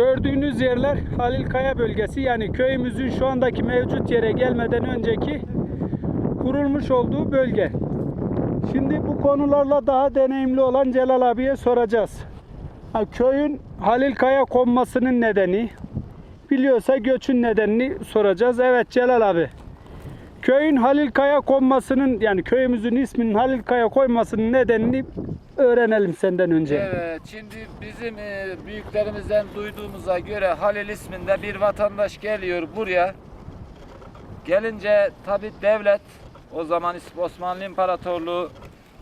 Gördüğünüz yerler Halil Kaya bölgesi yani köyümüzün şu andaki mevcut yere gelmeden önceki kurulmuş olduğu bölge. Şimdi bu konularla daha deneyimli olan Celal abiye soracağız. Ha, köyün Halil Kaya konmasının nedeni, biliyorsa göçün nedenini soracağız. Evet Celal abi. Köyün Halil Kaya konmasının yani köyümüzün isminin Halil Kaya koymasının nedenini öğrenelim senden önce. Evet, şimdi bizim e, büyüklerimizden duyduğumuza göre Halil isminde bir vatandaş geliyor buraya. Gelince tabi devlet, o zaman Osmanlı İmparatorluğu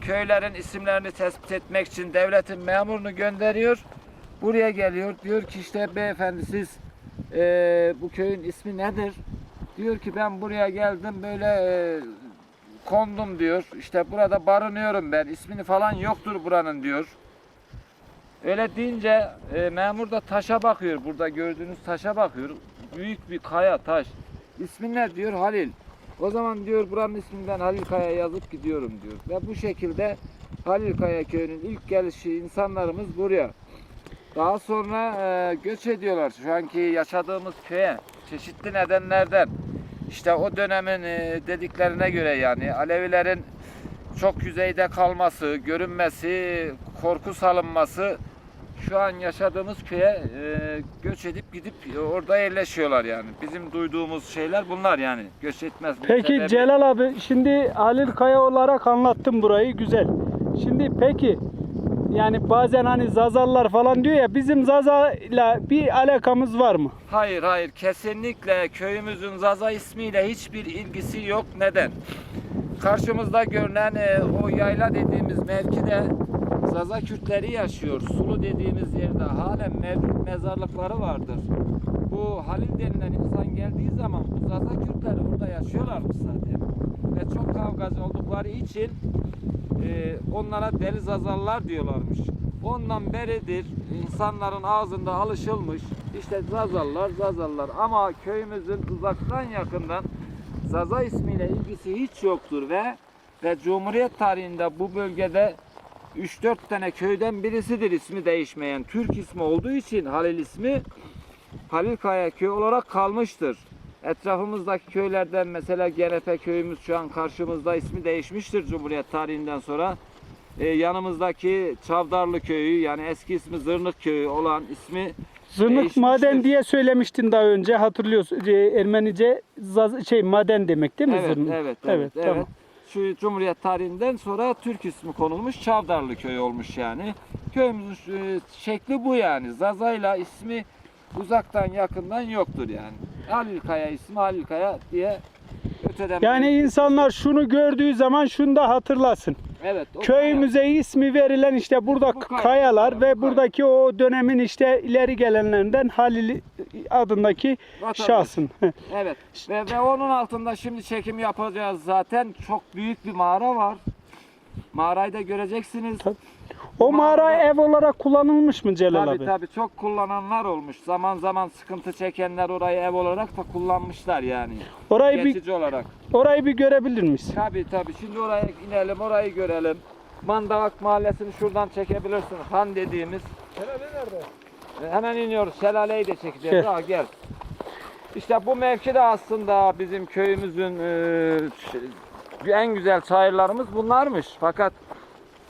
köylerin isimlerini tespit etmek için devletin memurunu gönderiyor. Buraya geliyor, diyor ki işte beyefendi siz e, bu köyün ismi nedir? Diyor ki ben buraya geldim böyle e, kondum diyor. İşte burada barınıyorum ben. İsmini falan yoktur buranın diyor. Öyle deyince e, memur da taşa bakıyor. Burada gördüğünüz taşa bakıyor. Büyük bir kaya taş. İsmin ne diyor? Halil. O zaman diyor buranın ismini ben Halil Kaya yazıp gidiyorum diyor. Ve bu şekilde Halil Kaya köyünün ilk gelişi insanlarımız buraya. Daha sonra e, göç ediyorlar. Şu anki yaşadığımız köye çeşitli nedenlerden. İşte o dönemin e, dediklerine göre yani Alevilerin çok yüzeyde kalması, görünmesi, korku salınması şu an yaşadığımız köye e, göç edip gidip orada yerleşiyorlar yani. Bizim duyduğumuz şeyler bunlar yani. Göç etmez. Peki sebebi- Celal abi şimdi Halil Kaya olarak anlattım burayı güzel. Şimdi peki yani bazen hani Zazallar falan diyor ya bizim Zaza'yla bir alakamız var mı? Hayır hayır kesinlikle köyümüzün Zaza ismiyle hiçbir ilgisi yok. Neden? Karşımızda görünen e, o yayla dediğimiz mevkide Zaza Kürtleri yaşıyor. Sulu dediğimiz yerde halen mevcut mezarlıkları vardır. Bu Halil denilen insan geldiği zaman bu Zaza Kürtleri orada yaşıyorlarmış zaten. Ve çok kavgacı oldukları için e, onlara deli Zazallar diyorlarmış. Ondan beridir insanların ağzında alışılmış işte Zazallar Zazallar ama köyümüzün uzaktan yakından Zaza ismiyle ilgisi hiç yoktur ve ve Cumhuriyet tarihinde bu bölgede 3-4 tane köyden birisidir ismi değişmeyen. Türk ismi olduğu için Halil ismi Halil Kaya köyü olarak kalmıştır. Etrafımızdaki köylerden mesela Genepe köyümüz şu an karşımızda ismi değişmiştir Cumhuriyet tarihinden sonra. Ee, yanımızdaki Çavdarlı köyü yani eski ismi Zırnık köyü olan ismi Zırnık Değişmiştir. maden diye söylemiştin daha önce hatırlıyorsun. E, Ermenice zaz- şey maden demek değil mi Evet, zırnık? evet, evet, evet. tamam. Şu Cumhuriyet tarihinden sonra Türk ismi konulmuş Çavdarlı köy olmuş yani. Köyümüzün e, şekli bu yani. Zaza'yla ismi uzaktan yakından yoktur yani. Halil Kaya ismi Halil Kaya diye öteden Yani insanlar şunu gördüğü zaman şunu da hatırlasın. evet, o Köyümüze ismi verilen işte burada Bu kaya. kayalar ve buradaki o dönemin işte ileri gelenlerinden Halil adındaki Vatandaş. şahsın. kaya. Evet. Ve, ve onun altında şimdi çekim yapacağız zaten. Çok büyük bir mağara var. Mağarayı da göreceksiniz. Tabii. O mağara ev olarak kullanılmış mı Celal Tabii abi? tabii çok kullananlar olmuş. Zaman zaman sıkıntı çekenler orayı ev olarak da kullanmışlar yani. Orayı bir Geçici olarak. orayı bir görebilir miyiz? Tabii tabii. Şimdi oraya inelim, orayı görelim. Mandavak mahallesini şuradan çekebilirsin. Han dediğimiz. Şelale nerede? Hemen iniyoruz. Şelaleyi de çekeceğiz. Gel. Ha, gel. İşte bu mevki de aslında bizim köyümüzün e, ş- en güzel çayırlarımız bunlarmış. Fakat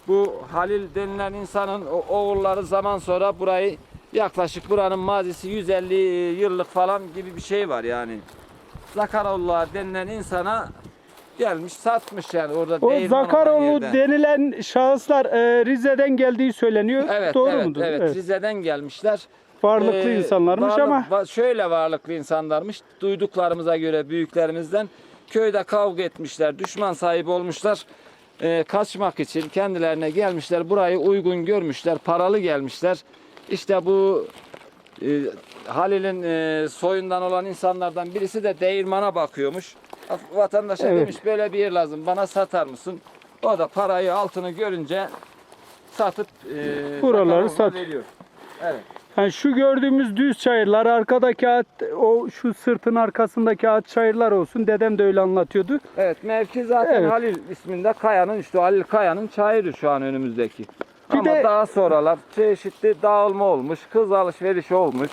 bu Halil denilen insanın o- oğulları zaman sonra burayı yaklaşık buranın mazisi 150 yıllık falan gibi bir şey var yani. Zakaroğullar denilen insana gelmiş satmış yani orada O değirman olan Zakaroğlu denilen şahıslar e, Rize'den geldiği söyleniyor. Evet, Doğru evet, mudur? Evet, Rize'den gelmişler. Varlıklı Ee, insanlarmış varlık- ama va- şöyle varlıklı insanlarmış. Duyduklarımıza göre büyüklerimizden köyde kavga etmişler, düşman sahibi olmuşlar. Ee, kaçmak için kendilerine gelmişler. Burayı uygun görmüşler, paralı gelmişler. İşte bu e, Halil'in e, soyundan olan insanlardan birisi de değirmana bakıyormuş. Vatandaşa Evet. demiş böyle bir yer lazım bana satar mısın? O da parayı altını görünce satıp e, Buraları sat- veriyor. Evet. Yani şu gördüğümüz düz çayırlar, arkadaki ağaç, o şu sırtın arkasındaki ağaç çayırlar olsun. Dedem de öyle anlatıyordu. Evet mevki zaten Evet. Halil isminde Kaya'nın işte Halil Kaya'nın çayırı şu an önümüzdeki. Bir Ama de- daha sonralar çeşitli dağılma olmuş, kız alışverişi olmuş.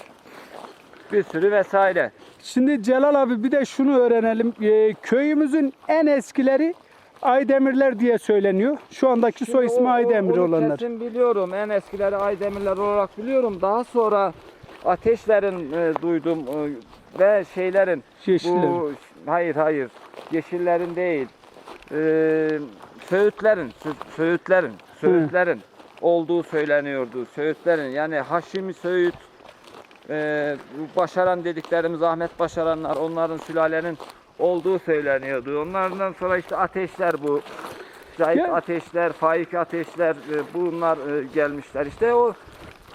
bir sürü vesaire. Şimdi Celal abi bir de şunu öğrenelim. Ee, köyümüzün en eskileri Aydemirler diye söyleniyor. Şu andaki soy Şimdi ismi o- Aydemir onu olanlar. Kesin biliyorum. En eskileri Aydemirler olarak biliyorum. Daha sonra ateşlerin e, duydum e, ve şeylerin Yeşiller. bu hayır hayır yeşillerin değil e, Söğütlerin Sö- Söğütlerin Söğütlerin olduğu söyleniyordu. Söğütlerin yani Haşimi Söğüt e, Başaran dediklerimiz Ahmet Başaranlar onların sülalenin olduğu söyleniyordu. Onlardan sonra işte ateşler bu. Zahit Ya- ateşler, faik ateşler e, bunlar e, gelmişler. İşte o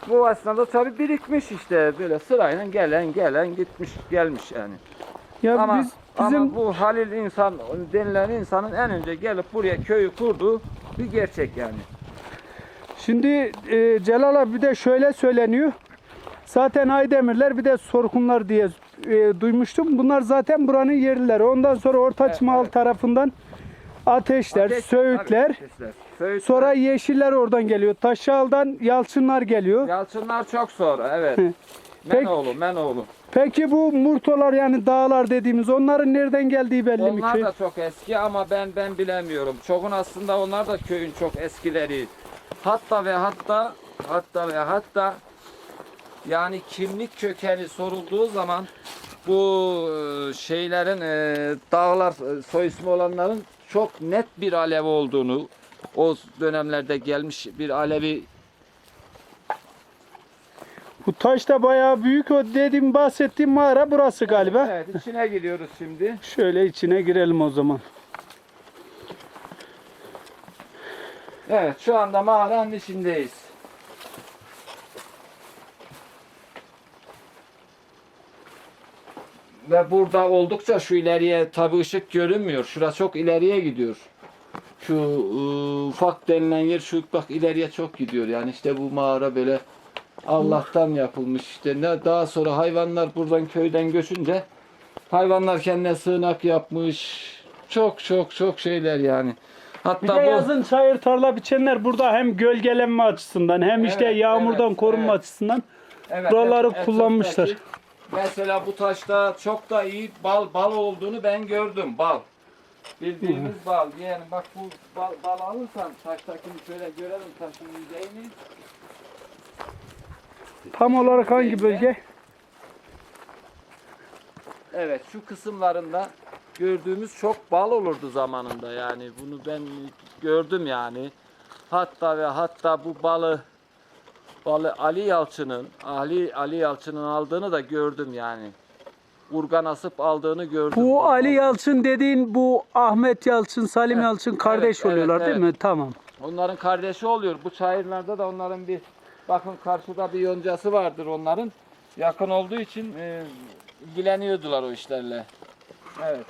bu aslında tabii birikmiş işte böyle sırayla gelen gelen gitmiş gelmiş yani. Ya ama, biz bizim ama bu Halil insan denilen insanın en önce gelip buraya köyü kurduğu bir gerçek yani. şimdi e, Celal abi bir de şöyle söyleniyor. Zaten Aydemirler bir de Sorkunlar diye e, duymuştum. Bunlar zaten buranın yerlileri. Ondan sonra Orta Evet, Çımağal evet. tarafından Ateşler, Ateş- Söğütler, ateşler. Söğütler. sonra Yeşiller oradan geliyor. Taşal'dan Yalçınlar geliyor. Yalçınlar çok sonra evet. Peki- Menoğlu, Menoğlu. Peki bu Murtolar yani dağlar dediğimiz onların nereden geldiği belli mi Onlar ki? da çok eski ama ben ben bilemiyorum. Çokun aslında onlar da köyün çok eskileri. Hatta ve hatta hatta ve hatta yani kimlik kökeni sorulduğu zaman bu e, şeylerin e, dağlar e, soy ismi olanların çok net bir Alevi olduğunu o dönemlerde gelmiş bir Alevi Bu taş da bayağı büyük o dediğim bahsettiğim mağara burası galiba. Evet içine giriyoruz şimdi. Şöyle içine girelim o zaman. Evet şu anda mağaranın içindeyiz. Ve burada oldukça şu ileriye tabi ışık görünmüyor. Şura çok ileriye gidiyor. Şu ıı, ufak denilen yer şu bak ileriye çok gidiyor. Yani işte bu mağara böyle Allah'tan yapılmış. İşte ne daha sonra hayvanlar buradan köyden göçünce hayvanlar kendine sığınak yapmış. Çok çok çok şeyler yani. Hatta Bir de bu yazın çayır tarla biçenler burada hem gölgelenme açısından hem işte Evet, yağmurdan evet, korunma evet. açısından Evet, Buraları kullanmışlar. etraftaki- Mesela bu taşta çok da iyi bal bal olduğunu ben gördüm. Bal. Bildiğimiz bal. Yani bak bu bal, bal alırsan taştakini şöyle görelim taşın yüzeyini. tam olarak hangi bölge? Evet şu kısımlarında gördüğümüz çok bal olurdu zamanında yani. Bunu ben gördüm yani. Hatta ve hatta bu balı balı Ali Yalçın'ın Ali Ali Yalçın'ın aldığını da gördüm yani. Urgan asıp aldığını gördüm. Bu Ali Yalçın dediğin bu Ahmet Yalçın, Salim Evet, Yalçın kardeş evet, oluyorlar değil evet. mi? Tamam. Onların kardeşi oluyor. Bu çayırlarda da onların bir bakın karşıda bir yoncası vardır onların. Yakın olduğu için e, ilgileniyordular o işlerle. Evet.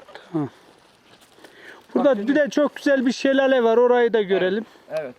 Burada Bak bir de çok güzel bir şelale var. Orayı da görelim. Evet.